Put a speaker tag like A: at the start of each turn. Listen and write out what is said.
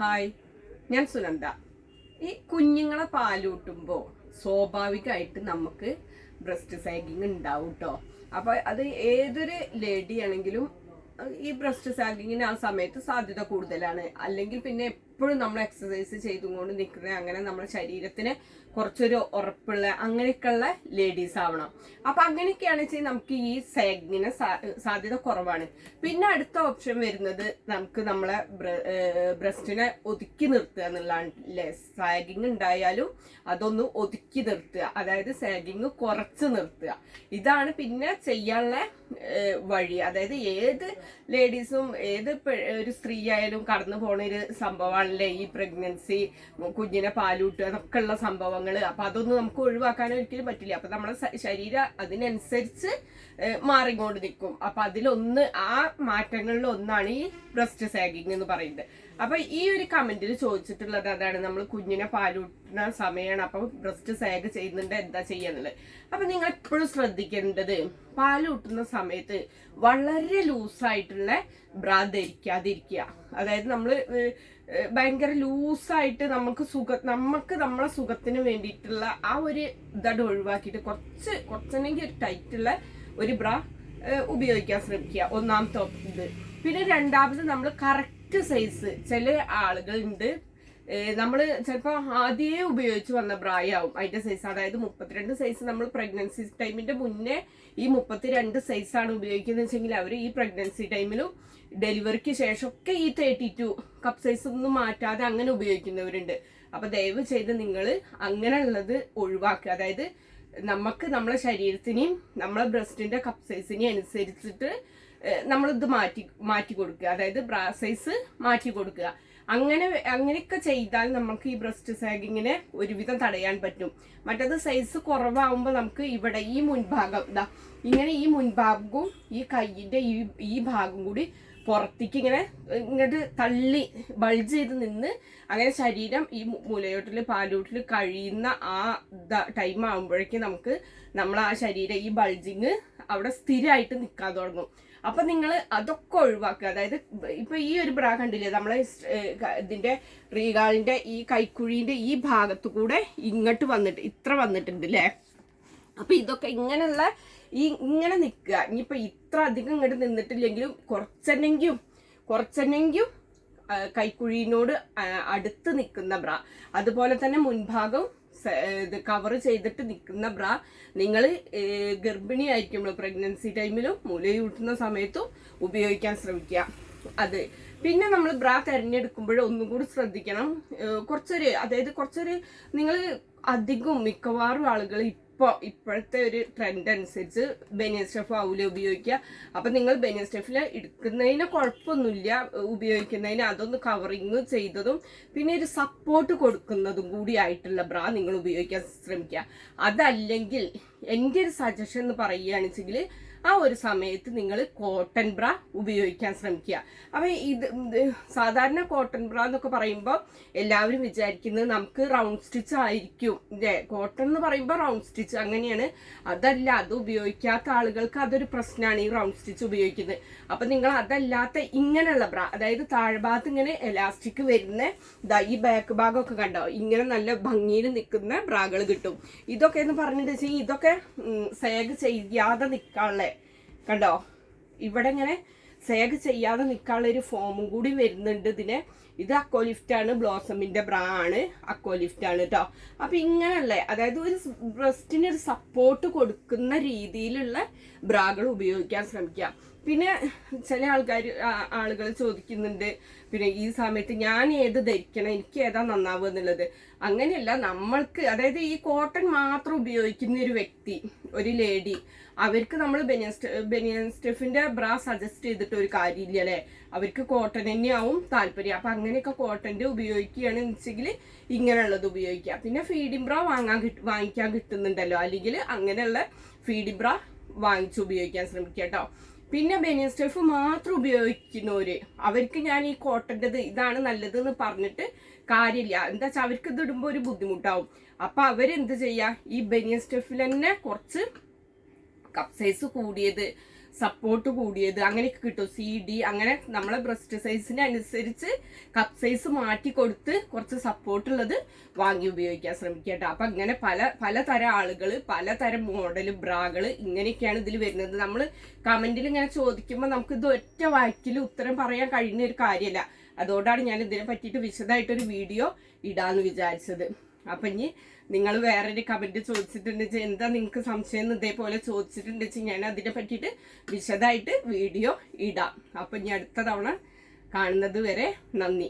A: Hi ഞാൻ സുനന്ദ. ഈ കുഞ്ഞുങ്ങളെ പാലൂട്ടുമ്പോൾ സ്വാഭാവികമായിട്ട് നമുക്ക് ബ്രസ്റ്റ് സാഗിങ് ഉണ്ടാവും കേട്ടോ അപ്പോൾ അത് ഏതൊരു ലേഡി ആണെങ്കിലും ഈ ബ്രസ്റ്റ് സാഗിങ്ങിന് ആ സമയത്ത് സാധ്യത കൂടുതലാണ്. അല്ലെങ്കിൽ പിന്നെ എപ്പോഴും നമ്മൾ എക്സസൈസ് ചെയ്തുകൊണ്ട് നിൽക്കുന്ന അങ്ങനെ നമ്മുടെ ശരീരത്തിന് കുറച്ചൊരു ഉറപ്പുള്ള അങ്ങനെയൊക്കെയുള്ള ലേഡീസ് ആവണം. അപ്പൊ അങ്ങനെയൊക്കെയാണ് വെച്ചാൽ നമുക്ക് ഈ സാഗിങ്ങിന് സാധ്യത കുറവാണ്. പിന്നെ അടുത്ത ഓപ്ഷൻ വരുന്നത് നമുക്ക് നമ്മളെ ബ്രസ്റ്റിനെ ഒതുക്കി നിർത്തുക എന്നുള്ളതാണ്. അല്ലേ സാഗിങ് ഉണ്ടായാലും അതൊന്ന് ഒതുക്കി നിർത്തുക. അതായത് സാഗിങ് കുറച്ച് നിർത്തുക. ഇതാണ് പിന്നെ ചെയ്യാനുള്ള വഴി. അതായത് ഏത് ലേഡീസും ഏത് ഒരു സ്ത്രീ ആയാലും കടന്നു പോണ ഒരു സംഭവമാണല്ലേ ഈ പ്രഗ്നൻസി കുഞ്ഞിനെ പാലൂട്ടുക എന്നൊക്കെ ഉള്ള സംഭവങ്ങൾ അപ്പൊ അതൊന്നും നമുക്ക് ഒഴിവാക്കാൻ ഒരിക്കലും പറ്റില്ല. അപ്പൊ നമ്മുടെ ശരീരം അതിനനുസരിച്ച് മാറിക്കൊണ്ട് നിൽക്കും. അപ്പൊ അതിലൊന്ന് ആ മാറ്റങ്ങളിൽ ഒന്നാണ് ഈ ബ്രസ്റ്റ് സാഗിങ് എന്ന് പറയുന്നത്. അപ്പൊ ഈ ഒരു കമന്റിൽ ചോദിച്ചിട്ടുള്ളത് അതാണ്. നമ്മൾ കുഞ്ഞിനെ പാലൂട്ടുന്ന സമയമാണ് അപ്പൊ ബ്രസ്റ്റ് സാഗ് ചെയ്യുന്നുണ്ട്. എന്താ ചെയ്യാന്നുള്ളത്? അപ്പൊ നിങ്ങൾ എപ്പോഴും ശ്രദ്ധിക്കേണ്ടത് പാലൂട്ടുന്ന സമയത്ത് വളരെ ലൂസായിട്ടുള്ള ബ്രാ ധരിക്കാതിരിക്കുക. അതായത് നമ്മൾ ഭയങ്കര ലൂസായിട്ട് നമുക്ക് സുഖ നമുക്ക് നമ്മളെ സുഖത്തിന് വേണ്ടിയിട്ടുള്ള ആ ഒരു ഇതട് ഒഴിവാക്കിയിട്ട് കുറച്ച് കുറച്ചെങ്കിൽ ഒരു ടൈറ്റുള്ള ഒരു ബ്ര ഉപയോഗിക്കാൻ ശ്രമിക്കുക. ഒന്നാമത്തെ ഇത്. പിന്നെ രണ്ടാമത് നമ്മൾ കറക്റ്റ് സൈസ് ചില ആളുകളുണ്ട്. നമ്മൾ ചിലപ്പോൾ ആദ്യമേ ഉപയോഗിച്ച് വന്ന പ്രായമാവും അതിന്റെ സൈസ് അതായത് മുപ്പത്തിരണ്ട് സൈസ് നമ്മൾ പ്രഗ്നൻസി ടൈമിന്റെ മുന്നേ ഈ മുപ്പത്തിരണ്ട് സൈസാണ് ഉപയോഗിക്കുന്നത് വെച്ചെങ്കിൽ അവർ ഈ പ്രഗ്നൻസി ടൈമിലും ഡെലിവറിക്ക് ശേഷമൊക്കെ ഈ തേർട്ടി ടു കപ്പ് സൈസ് ഒന്നും മാറ്റാതെ അങ്ങനെ ഉപയോഗിക്കുന്നവരുണ്ട്. അപ്പോൾ ദയവ് ചെയ്ത് നിങ്ങൾ അങ്ങനെയുള്ളത് ഒഴിവാക്കുക. അതായത് നമുക്ക് നമ്മളെ ശരീരത്തിനെയും നമ്മളെ ബ്രസ്റ്റിന്റെ കപ്പ് സൈസിനെയും അനുസരിച്ചിട്ട് നമ്മളിത് മാറ്റി മാറ്റി കൊടുക്കുക. അതായത് ബ്രാ സൈസ് മാറ്റി കൊടുക്കുക. അങ്ങനെ അങ്ങനെയൊക്കെ ചെയ്താൽ നമുക്ക് ഈ ബ്രസ്റ്റ് സാഗിങ്ങിനെ ഒരുവിധം തടയാൻ പറ്റും. മറ്റത് സൈസ് കുറവാകുമ്പോൾ നമുക്ക് ഇവിടെ ഈ മുൻഭാഗം ഇതാ ഇങ്ങനെ ഈ മുൻഭാഗവും ഈ കൈയിന്റെ ഈ ഈ ഭാഗം കൂടി പുറത്തേക്ക് ഇങ്ങനെ ഇങ്ങോട്ട് തള്ളി ബൾജ് ചെയ്ത് നിന്ന് അങ്ങനെ ശരീരം ഈ മുലയോട്ടിൽ പാലൂട്ടിൽ കഴിയുന്ന ആ ടൈം ആകുമ്പോഴേക്കും നമുക്ക് നമ്മൾ ആ ശരീരം ഈ ബൾജിങ് അവിടെ സ്ഥിരമായിട്ട് നിൽക്കാൻ തുടങ്ങും. അപ്പൊ നിങ്ങൾ അതൊക്കെ ഒഴിവാക്കുക. അതായത് ഇപ്പൊ ഈ ഒരു ബ്രാ കണ്ടില്ലേ നമ്മളെ ഇതിന്റെ റീഗാളിന്റെ ഈ കൈക്കുഴീന്റെ ഈ ഭാഗത്തു കൂടെ ഇങ്ങോട്ട് വന്നിട്ട് ഇത്ര വന്നിട്ടുണ്ട് അല്ലേ അപ്പൊ ഇതൊക്കെ ഇങ്ങനെയുള്ള ഈ ഇങ്ങനെ നിൽക്കുക. ഇനിയിപ്പോൾ ഇത്ര അധികം ഇങ്ങോട്ട് നിന്നിട്ടില്ലെങ്കിലും കുറച്ചെന്നെങ്കിലും കുറച്ചെന്നെങ്കിലും കൈക്കുഴിയിനോട് അടുത്ത് നിൽക്കുന്ന ബ്രാ. അതുപോലെ തന്നെ മുൻഭാഗം ഇത് കവർ ചെയ്തിട്ട് നിൽക്കുന്ന ബ്ര നിങ്ങൾ ഗർഭിണി ആയിരിക്കുമ്പോൾ പ്രഗ്നൻസി ടൈമിലും മുലയൂട്ടുന്ന സമയത്തും ഉപയോഗിക്കാൻ ശ്രമിക്കുക. അത്. പിന്നെ നമ്മൾ ബ്ര തിരഞ്ഞെടുക്കുമ്പോൾ ഒന്നും കൂടി ശ്രദ്ധിക്കണം കുറച്ചൊരു അതായത് കുറച്ചൊരു നിങ്ങൾ അധികവും മിക്കവാറും ആളുകൾ ഇപ്പോൾ ഇപ്പോഴത്തെ ഒരു ട്രെൻഡ് അനുസരിച്ച് ബനിയൻ സ്റ്റഫ് ആവില്ല ഉപയോഗിക്കുക അപ്പം നിങ്ങൾ ബനിയൻ സ്റ്റഫിൽ എടുക്കുന്നതിന് കുഴപ്പമൊന്നുമില്ല ഉപയോഗിക്കുന്നതിന് അതൊന്ന് കവറിങ് ചെയ്തതും പിന്നെ ഒരു സപ്പോർട്ട് കൊടുക്കുന്നതും കൂടി ആയിട്ടുള്ള ബ്രാ നിങ്ങൾ ഉപയോഗിക്കാൻ ശ്രമിക്കുക അതല്ലെങ്കിൽ എന്റെ ഒരു സജഷൻ എന്ന് പറയുകയാണെന്നുവെച്ചെങ്കിൽ ആ ഒരു സമയത്ത് നിങ്ങൾ കോട്ടൺ ബ്ര ഉപയോഗിക്കാൻ ശ്രമിക്കുക. അപ്പം ഇത് സാധാരണ കോട്ടൺ ബ്ര എന്നൊക്കെ പറയുമ്പോൾ എല്ലാവരും വിചാരിക്കുന്നത് നമുക്ക് റൗണ്ട് സ്റ്റിച്ച് ആയിരിക്കും. കോട്ടൺ എന്ന് പറയുമ്പോൾ റൗണ്ട് സ്റ്റിച്ച് അങ്ങനെയാണ്. അതല്ല അത് ഉപയോഗിക്കാത്ത ആളുകൾക്ക് അതൊരു പ്രശ്നമാണ് ഈ റൗണ്ട് സ്റ്റിച്ച് ഉപയോഗിക്കുന്നത്. അപ്പം നിങ്ങൾ അതല്ലാത്ത ഇങ്ങനെയുള്ള ബ്ര അതായത് താഴ്ഭാഗത്ത് ഇങ്ങനെ എലാസ്റ്റിക് വരുന്ന ഈ ബാക്ക് ഭാഗമൊക്കെ കണ്ടോ? ഇങ്ങനെ നല്ല ഭംഗിയിൽ നിൽക്കുന്ന ബ്രാകൾ കിട്ടും. ഇതൊക്കെ എന്ന് പറഞ്ഞിട്ട് വെച്ചാൽ ഇതൊക്കെ സേഗ് ചെയ്യാതെ നിൽക്കാനുള്ള കണ്ടോ? ഇവിടെ ഇങ്ങനെ സേഗ് ചെയ്യാതെ നിൽക്കാനുള്ള ഒരു ഫോമും കൂടി വരുന്നുണ്ട് ഇതിന്. ഇത് അക്കോലിഫ്റ്റ് ആണ് ബ്ലോസമിന്റെ ബ്രാ ആണ് അക്കോലിഫ്റ്റ് ആണ് കേട്ടോ അപ്പൊ ഇങ്ങനല്ലേ അതായത് ഒരു ബ്രസ്റ്റിന് ഒരു സപ്പോർട്ട് കൊടുക്കുന്ന രീതിയിലുള്ള ബ്രാകൾ ഉപയോഗിക്കാൻ ശ്രമിക്കുക. പിന്നെ ചില ആൾക്കാർ ആളുകൾ ചോദിക്കുന്നുണ്ട് പിന്നെ ഈ സമയത്ത് ഞാൻ ഏത് ധരിക്കണം? എനിക്ക് ഏതാ നന്നാവുക എന്നുള്ളത്? അങ്ങനെയല്ല നമ്മൾക്ക് അതായത് ഈ കോട്ടൺ മാത്രം ഉപയോഗിക്കുന്ന ഒരു വ്യക്തി ഒരു ലേഡി അവർക്ക് നമ്മൾ ബെനിയൻ ബെനിയൻ സ്റ്റെഫിന്റെ ബ്രാ സജസ്റ്റ് ചെയ്തിട്ട് ഒരു കാര്യമില്ല അല്ലേ? അവർക്ക് കോട്ടൺ തന്നെയാവും താല്പര്യം. അപ്പൊ അങ്ങനെയൊക്കെ കോട്ടന്റെ ഉപയോഗിക്കുകയാണെന്ന് വെച്ചെങ്കിൽ ഇങ്ങനെയുള്ളത് ഉപയോഗിക്കുക. പിന്നെ ഫീഡിംഗ് ബ്രാ വാങ്ങാൻ കിട്ട വാങ്ങിക്കാൻ കിട്ടുന്നുണ്ടല്ലോ. അല്ലെങ്കിൽ അങ്ങനെയുള്ള ഫീഡിംഗ് ബ്രാ വാങ്ങിച്ച് ഉപയോഗിക്കാൻ ശ്രമിക്കുക കേട്ടോ. പിന്നെ ബനിയൻ സ്റ്റഫ് മാത്രം ഉപയോഗിക്കുന്നവര്. അവർക്ക് ഞാൻ ഈ കോട്ടന്റെത് ഇതാണ് നല്ലതെന്ന് പറഞ്ഞിട്ട് കാര്യമില്ല. എന്താ വെച്ചാൽ അവർക്ക് ഇത് ഇടുമ്പോൾ ഒരു ബുദ്ധിമുട്ടാവും. അപ്പൊ അവരെന്ത് ചെയ്യാ? ഈ ബനിയൻ സ്റ്റഫിൽ തന്നെ കുറച്ച് കപ്പ് സൈസ് കൂടിയത് സപ്പോർട്ട് കൂടിയത് അങ്ങനെയൊക്കെ കിട്ടും. സി ഡി അങ്ങനെ നമ്മളെ ബ്രസ്റ്റ് സൈസിന് അനുസരിച്ച് കപ്പ് സൈസ് മാറ്റി കൊടുത്ത് കുറച്ച് സപ്പോർട്ട് ഉള്ളത് വാങ്ങി ഉപയോഗിക്കാൻ ശ്രമിക്കുക കേട്ടോ. അപ്പൊ ഇങ്ങനെ പല പലതരം ആളുകൾ പലതരം മോഡൽ ബ്രാകൾ ഇങ്ങനെയൊക്കെയാണ് ഇതിൽ വരുന്നത്. നമ്മൾ കമന്റിൽ ഇങ്ങനെ ചോദിക്കുമ്പോൾ നമുക്ക് ഇത് ഒറ്റ വാക്കിൽ ഉത്തരം പറയാൻ കഴിയുന്ന ഒരു കാര്യമല്ല. അതുകൊണ്ടാണ് ഞാൻ ഇതിനെ പറ്റിയിട്ട് വിശദമായിട്ടൊരു വീഡിയോ ഇടാന്ന് വിചാരിച്ചത്. അപ്പൊ ഇനി നിങ്ങൾ വേറൊരു കമന്റ് ചോദിച്ചിട്ടുണ്ടെങ്കിൽ എന്താ നിങ്ങൾക്ക് സംശയം എന്ന് ഇതേപോലെ ചോദിച്ചിട്ടുണ്ടെങ്കിൽ ഞാൻ അതിനെ പറ്റിയിട്ട് വിശദമായിട്ട് വീഡിയോ ഇടാം. അപ്പൊ ഇനി അടുത്ത തവണ കാണുന്നത് വരെ നന്ദി.